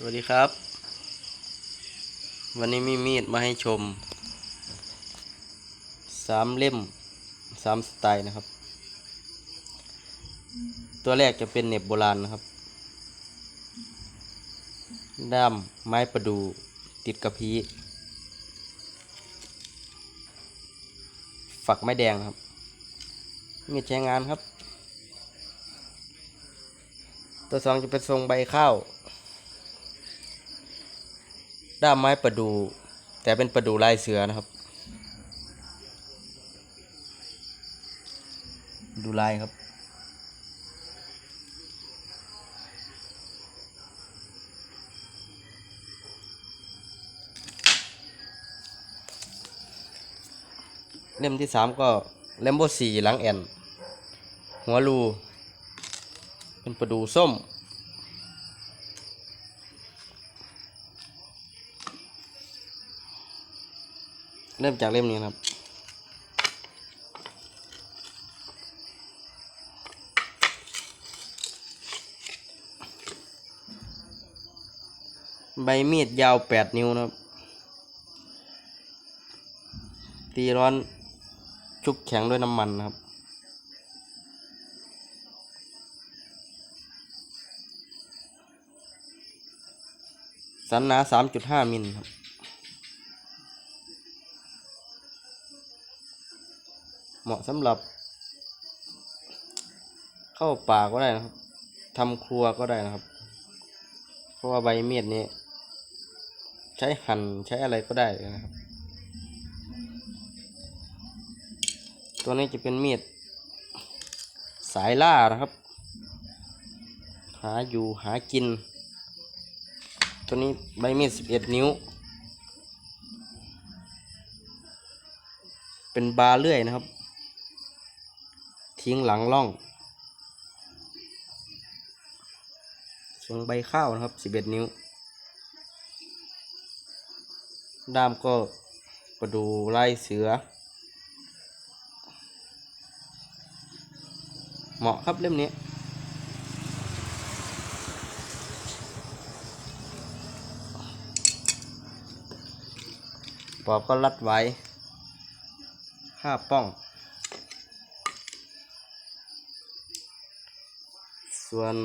สวัสดีครับ วันนี้มีมีดมาให้ชมสามเล่มสามสไตล์นะครับ ตัวแรกจะเป็นเน็บโบราณนะครับ ด้ามไม้ประดู ติดกระพี้ฝักไม้แดงครับ มีดใช้งานครับ ตัวสองจะเป็นทรงใบข้าว ด้ามไม้ประดู แต่เป็นประดูลายเสือนะครับ ดูลายครับ เล่มที่สามก็เลมโบสี่หลังแอน หัวรู เป็นประดูส้ม เริ่มจากเล่มนี้ครับ ใบมีดยาวแปดนิ้วนะครับ ตีร้อนชุบแข็งด้วยน้ำมันนะครับสันหนาสามจุดห้ามิลครับ เหมาะสำหรับ เข้าป่าก็ได้นะครับทำครัวก็ได้นะครับ เพราะว่าใบเมีดนี้ ใช้หั่นใช้อะไรก็ได้นะครับ ตัวนี้จะเป็นเมีดสายล่านะครับ หาอยู่หากิน ตัวนี้ใบมีด11นิ้ว เป็นบาเลื่อยนะครับ ทิ้งหลังล่องทรงใบข้าวนะครับ 11 นิ้ว ด้ามก็ประดูไลายเสือ เหมาะครับเล่มนี้ปอบก็รัดไว้ห้าป้อง ส่วน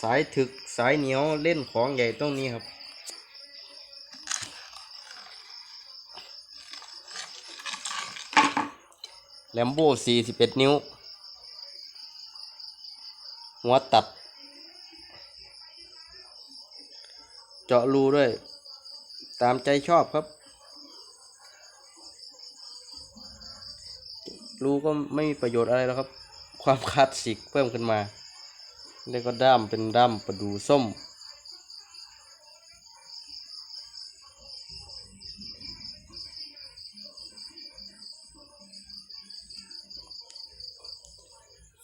สายถึกสายเหนียวเล่นของใหญ่ตรงนี้ครับ แลมโบ้41 นิ้ว หัวตัด เจาะรูด้วย ตามใจชอบครับ รูก็ไม่มีประโยชน์อะไรแล้วครับ ความคลาสสิกเพิ่มขึ้นมา แล้วก็ด้ามเป็นด้ามประดูส้ม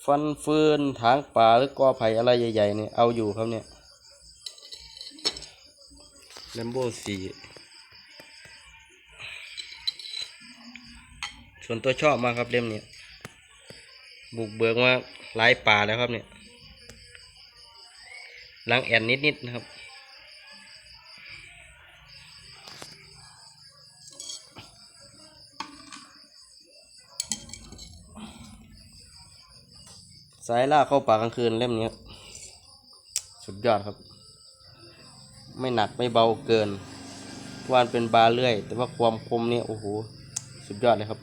ฟันฟืนถางป่าหรือกอไผ่อะไรใหญ่ๆเนี่ยเอาอยู่ครับเนี่ยแลมโบสี่ส่วนตัวชอบมากครับเล่มนี้บุกเบิกมาหลายป่าแล้วครับเนี่ย หลังแอนนิดๆนะครับสายล่าเข้าป่ากลางคืนเล่มนี้สุดยอดครับ ไม่หนักไม่เบาเกินวานเป็นบาเลื่อย แต่ว่าความคมเนี่ยโอ้โห สุดยอดเลยครับ